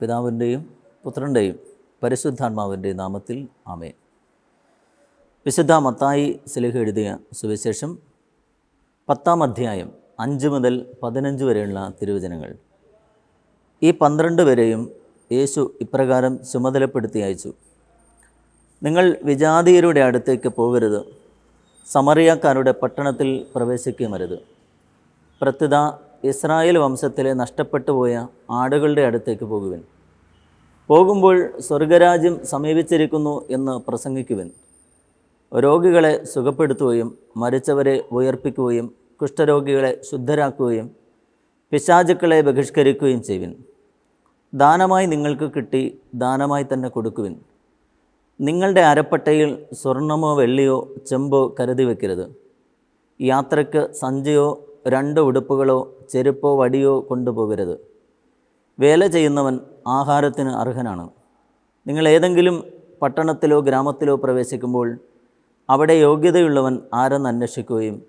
പിതാവിന്റെയും പുത്രന്റെയും പരിശുദ്ധാത്മാവിന്റെയും നാമത്തിൽ ആമേൻ. വിശുദ്ധ മത്തായി സിലഹ എഴുതിയ സുവിശേഷം പത്താം അധ്യായം അഞ്ച് മുതൽ പതിനഞ്ച് വരെയുള്ള തിരുവചനങ്ങൾ. ഈ പന്ത്രണ്ട് പേരെയും യേശു ഇപ്രകാരം ചുമതലപ്പെടുത്തി അയച്ചു. നിങ്ങൾ വിജാതീയരുടെ അടുത്തേക്ക് പോകരുത്. സമറിയാക്കാരുടെ പട്ടണത്തിൽ പ്രവേശിക്കുമരുത് പ്രത്യുത ഇസ്രായേൽ വംശത്തിലെ നഷ്ടപ്പെട്ടു പോയ ആടുകളുടെ അടുത്തേക്ക് പോകുവിൻ. പോകുമ്പോൾ സ്വർഗരാജ്യം സമീപിച്ചിരിക്കുന്നു എന്ന് പ്രസംഗിക്കുവിൻ. രോഗികളെ സുഖപ്പെടുത്തുകയും മരിച്ചവരെ ഉയർപ്പിക്കുകയും കുഷ്ഠരോഗികളെ ശുദ്ധരാക്കുകയും പിശാചുക്കളെ ബഹിഷ്കരിക്കുകയും ചെയ്യുവിൻ. ദാനമായി നിങ്ങൾക്ക് കിട്ടി ദാനമായി തന്നെ കൊടുക്കുവിൻ. നിങ്ങളുടെ അരപ്പട്ടയിൽ സ്വർണമോ വെള്ളിയോ ചെമ്പോ കരുതി വയ്ക്കരുത് യാത്രയ്ക്ക് സഞ്ചയോ രണ്ട് ഉടുപ്പുകളോ ചെരുപ്പോ വടിയോ കൊണ്ടുപോകരുത്. വേല ചെയ്യുന്നവൻ ആഹാരത്തിന് അർഹനാണ്. നിങ്ങൾ ഏതെങ്കിലും പട്ടണത്തിലോ ഗ്രാമത്തിലോ പ്രവേശിക്കുമ്പോൾ അവിടെ യോഗ്യതയുള്ളവൻ ആരെന്ന് അന്വേഷിക്കുകയും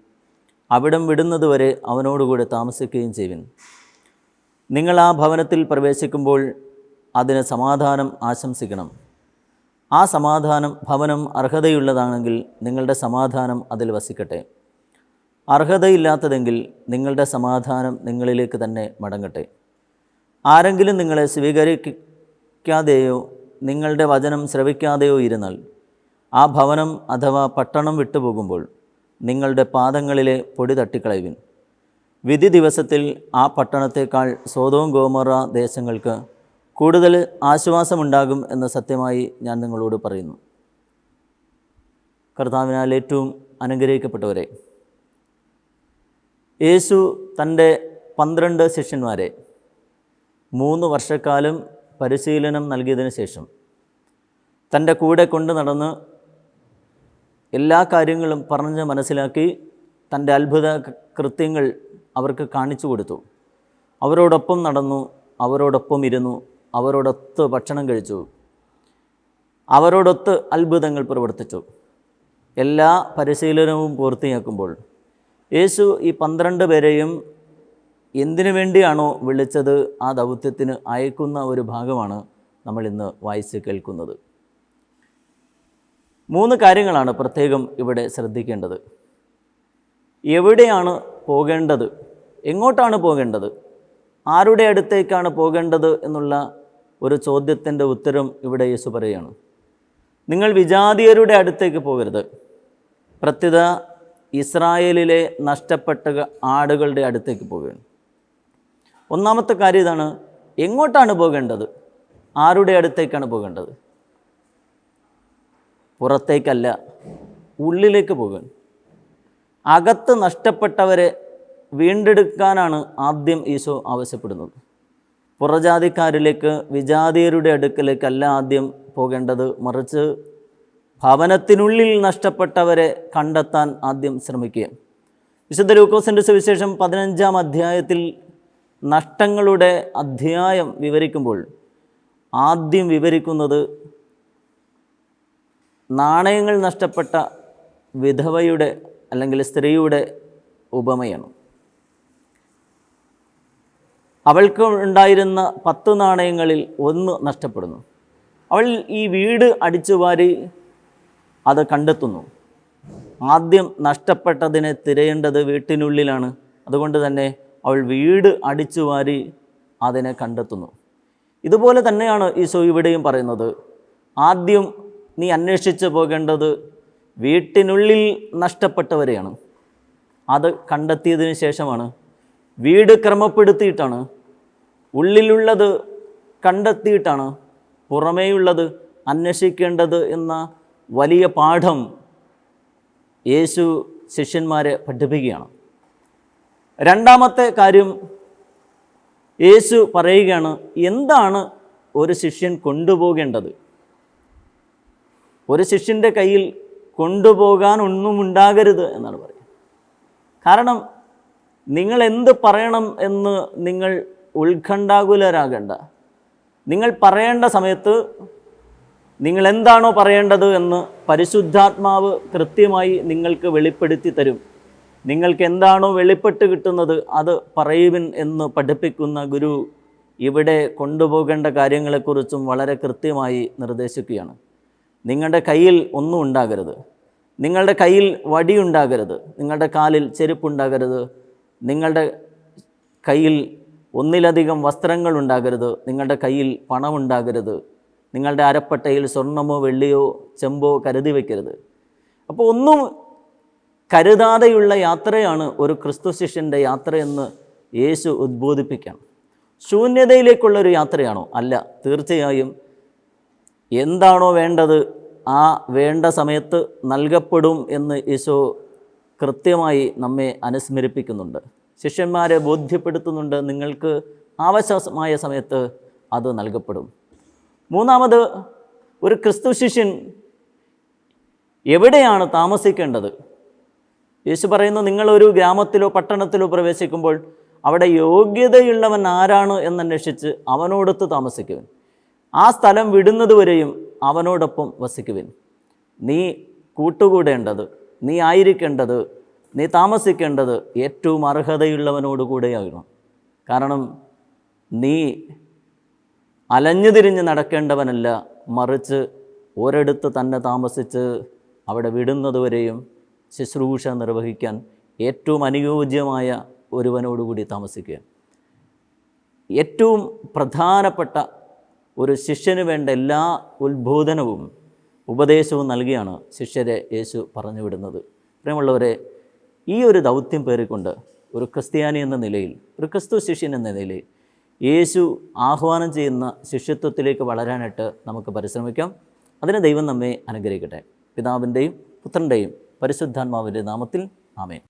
അവിടം വിടുന്നതുവരെ അവനോടുകൂടെ താമസിക്കുകയും ചെയ്യുവിൻ. നിങ്ങൾ ആ ഭവനത്തിൽ പ്രവേശിക്കുമ്പോൾ അതിന് സമാധാനം ആശംസിക്കണം. ആ സമാധാനം ഭവനം അർഹതയുള്ളതാണെങ്കിൽ നിങ്ങളുടെ സമാധാനം അതിൽ വസിക്കട്ടെ. അർഹതയില്ലാത്തതെങ്കിൽ നിങ്ങളുടെ സമാധാനം നിങ്ങളിലേക്ക് തന്നെ മടങ്ങട്ടെ. ആരെങ്കിലും നിങ്ങളെ സ്വീകരിക്കാതെയോ നിങ്ങളുടെ വചനം ശ്രവിക്കാതെയോ ഇരുന്നാൽ ആ ഭവനം അഥവാ പട്ടണം വിട്ടുപോകുമ്പോൾ നിങ്ങളുടെ പാദങ്ങളിലെ പൊടി തട്ടിക്കളയുവിൻ. വിധി ദിവസത്തിൽ ആ പട്ടണത്തേക്കാൾ സോതവും ഗോമറ ദേശങ്ങൾക്ക് കൂടുതൽ ആശ്വാസമുണ്ടാകും എന്ന് സത്യമായി ഞാൻ നിങ്ങളോട് പറയുന്നു. കർത്താവിനാൽ ഏറ്റവും അനുഗ്രഹിക്കപ്പെട്ടവരെ യേശു തന്റെ പന്ത്രണ്ട് ശിഷ്യന്മാരെ മൂന്ന് വർഷക്കാലം പരിശീലനം നൽകിയതിന് ശേഷം തന്റെ കൂടെ കൊണ്ട് നടന്ന് എല്ലാ കാര്യങ്ങളും പറഞ്ഞ് മനസ്സിലാക്കി തന്റെ അത്ഭുത കൃത്യങ്ങൾ അവർക്ക് കാണിച്ചു കൊടുത്തു. അവരോടൊപ്പം നടന്നു അവരോടൊപ്പം ഇരുന്നു അവരോടൊത്ത് ഭക്ഷണം കഴിച്ചു അവരോടൊത്ത് അത്ഭുതങ്ങൾ പ്രവർത്തിച്ചു. എല്ലാ പരിശീലനവും പൂർത്തിയാക്കുമ്പോൾ യേശു ഈ പന്ത്രണ്ട് പേരെയും എന്തിനു വേണ്ടിയാണോ വിളിച്ചത് ആ ദൗത്യത്തിന് അയക്കുന്ന ഒരു ഭാഗമാണ് നമ്മൾ ഇന്ന് വായിച്ച് കേൾക്കുന്നത്. മൂന്ന് കാര്യങ്ങളാണ് പ്രത്യേകം ഇവിടെ ശ്രദ്ധിക്കേണ്ടത്. എവിടെയാണ് പോകേണ്ടത്? എങ്ങോട്ടാണ് പോകേണ്ടത്? ആരുടെ അടുത്തേക്കാണ് പോകേണ്ടത് എന്നുള്ള ഒരു ചോദ്യത്തിന്റെ ഉത്തരം ഇവിടെ യേശു പറയുകയാണ്. നിങ്ങൾ വിജാതീയരുടെ അടുത്തേക്ക് പോകരുത്. പ്രത്യുത ഇസ്രായേലിലെ നഷ്ടപ്പെട്ട ആടുകളുടെ അടുത്തേക്ക് പോവുകയാണ്. ഒന്നാമത്തെ കാര്യം ഇതാണ് എങ്ങോട്ടാണ് പോകേണ്ടത്? ആരുടെ അടുത്തേക്കാണ് പോകേണ്ടത്? പുറത്തേക്കല്ല ഉള്ളിലേക്ക് പോകാൻ അകത്ത് നഷ്ടപ്പെട്ടവരെ വീണ്ടെടുക്കാനാണ് ആദ്യം ഈശോ ആവശ്യപ്പെടുന്നത്. പുറജാതിക്കാരിലേക്ക് വിജാതീയരുടെ അടുക്കലേക്കല്ല ആദ്യം പോകേണ്ടത്. മറിച്ച് ഭവനത്തിനുള്ളിൽ നഷ്ടപ്പെട്ടവരെ കണ്ടെത്താൻ ആദ്യം ശ്രമിക്കുക. വിശുദ്ധ ലൂക്കോസിന്റെ സുവിശേഷം പതിനഞ്ചാം അധ്യായത്തിൽ നഷ്ടങ്ങളുടെ അധ്യായം വിവരിക്കുമ്പോൾ ആദ്യം വിവരിക്കുന്നത് നാണയങ്ങൾ നഷ്ടപ്പെട്ട വിധവയുടെ അല്ലെങ്കിൽ സ്ത്രീയുടെ ഉപമയാണ്. അവൾക്ക് ഉണ്ടായിരുന്ന പത്ത് നാണയങ്ങളിൽ ഒന്ന് നഷ്ടപ്പെടുന്നു. അവൾ ഈ വീട് അടിച്ചുവാരി അത് കണ്ടെത്തുന്നു. ആദ്യം നഷ്ടപ്പെട്ടതിനെ തിരയേണ്ടത് വീട്ടിനുള്ളിലാണ്. അതുകൊണ്ട് തന്നെ അവൾ വീട് അടിച്ചു വാരി അതിനെ കണ്ടെത്തുന്നു. ഇതുപോലെ തന്നെയാണ് ഈശോ ഇവിടെയും പറയുന്നത്. ആദ്യം നീ അന്വേഷിച്ച് പോകേണ്ടത് വീട്ടിനുള്ളിൽ നഷ്ടപ്പെട്ടവരെയാണ്. അത് കണ്ടെത്തിയതിന് ശേഷമാണ്. വീട് ക്രമപ്പെടുത്തിയിട്ടാണ്. ഉള്ളിലുള്ളത് കണ്ടെത്തിയിട്ടാണ്. പുറമേയുള്ളത് അന്വേഷിക്കേണ്ടത് എന്ന വലിയ പാഠം യേശു ശിഷ്യന്മാരെ പഠിപ്പിക്കുകയാണ്. രണ്ടാമത്തെ കാര്യം യേശു പറയുകയാണ് എന്താണ് ഒരു ശിഷ്യൻ കൊണ്ടുപോകേണ്ടത്? ഒരു ശിഷ്യന്റെ കയ്യിൽ കൊണ്ടുപോകാൻ ഒന്നും ഉണ്ടാകരുത് എന്നാണ് പറയുന്നത്. കാരണം നിങ്ങൾ എന്ത് പറയണം എന്ന് നിങ്ങൾ ഉത്കണ്ഠാകുലരാകേണ്ട. നിങ്ങൾ പറയേണ്ട സമയത്ത് നിങ്ങൾ എന്താണോ പറയേണ്ടത് എന്ന് പരിശുദ്ധാത്മാവ് കൃത്യമായി നിങ്ങൾക്ക് വെളിപ്പെടുത്തി തരും. നിങ്ങൾക്ക് എന്താണോ വെളിപ്പെട്ട് കിട്ടുന്നത് അത് പറയുവിൻ എന്ന് പഠിപ്പിക്കുന്ന ഗുരു ഇവിടെ കൊണ്ടുപോകേണ്ട കാര്യങ്ങളെക്കുറിച്ചും വളരെ കൃത്യമായി നിർദ്ദേശിക്കുകയാണ്. നിങ്ങളുടെ കയ്യിൽ ഒന്നും ഉണ്ടാകരുത്. നിങ്ങളുടെ കയ്യിൽ വടിയുണ്ടാകരുത് നിങ്ങളുടെ കാലിൽ ചെരുപ്പുണ്ടാകരുത് നിങ്ങളുടെ കയ്യിൽ ഒന്നിലധികം വസ്ത്രങ്ങൾ ഉണ്ടാകരുത്. നിങ്ങളുടെ കയ്യിൽ പണമുണ്ടാകരുത്. നിങ്ങളുടെ അരപ്പട്ടയിൽ സ്വർണമോ വെള്ളിയോ ചെമ്പോ കരുതി വയ്ക്കരുത് അപ്പോൾ ഒന്നും കരുതാതെയുള്ള യാത്രയാണ് ഒരു ക്രിസ്തു ശിഷ്യന്റെ യാത്രയെന്ന് യേശു ഉദ്ബോധിപ്പിക്കാം. ശൂന്യതയിലേക്കുള്ളൊരു യാത്രയാണോ? അല്ല തീർച്ചയായും എന്താണോ വേണ്ടത് ആ വേണ്ട സമയത്ത് നൽകപ്പെടും എന്ന് യേശു കൃത്യമായി നമ്മെ അനുസ്മരിപ്പിക്കുന്നുണ്ട്. ശിഷ്യന്മാരെ ബോധ്യപ്പെടുത്തുന്നുണ്ട് നിങ്ങൾക്ക് ആവശ്യമായ സമയത്ത് അത് നൽകപ്പെടും. മൂന്നാമത് ഒരു ക്രിസ്തു ശിഷ്യൻ എവിടെയാണ് താമസിക്കേണ്ടത്? യേശു പറയുന്നു നിങ്ങളൊരു ഗ്രാമത്തിലോ പട്ടണത്തിലോ പ്രവേശിക്കുമ്പോൾ അവിടെ യോഗ്യതയുള്ളവൻ ആരാണ് എന്നന്വേഷിച്ച് അവനോടൊത്ത് താമസിക്കുവൻ. ആ സ്ഥലം വിടുന്നതുവരെയും അവനോടൊപ്പം വസിക്കുവിൻ. നീ കൂട്ടുകൂടേണ്ടത് നീ ആയിരിക്കേണ്ടത് നീ താമസിക്കേണ്ടത് ഏറ്റവും അർഹതയുള്ളവനോട് കൂടെയാകണം കാരണം നീ അലഞ്ഞു തിരിഞ്ഞ് നടക്കേണ്ടവനല്ല മറിച്ച് ഒരിടത്ത് തന്നെ താമസിച്ച് അവിടെ വിടുന്നതുവരെയും ശുശ്രൂഷ നിർവഹിക്കാൻ ഏറ്റവും അനുയോജ്യമായ ഒരുവനോടുകൂടി താമസിക്കുക. ഏറ്റവും പ്രധാനപ്പെട്ട ഒരു ശിഷ്യന് വേണ്ട എല്ലാ ഉത്ബോധനവും ഉപദേശവും നൽകിയാണ് ശിഷ്യരെ യേശു പറഞ്ഞു വിടുന്നത്. പ്രിയമുള്ളവരെ ഈ ഒരു ദൗത്യം പേറിക്കൊണ്ട് ഒരു ക്രിസ്ത്യാനി എന്ന നിലയിൽ ഒരു ക്രിസ്തു ശിഷ്യൻ എന്ന നിലയിൽ യേശു ആഹ്വാനം ചെയ്യുന്ന ശിഷ്യത്വത്തിലേക്ക് വളരാനായിട്ട് നമുക്ക് പരിശ്രമിക്കാം. അതിന് ദൈവം നമ്മെ അനുഗ്രഹിക്കട്ടെ. പിതാവിന്റെയും പുത്രന്റെയും പരിശുദ്ധാത്മാവിന്റെ നാമത്തിൽ ആമേൻ.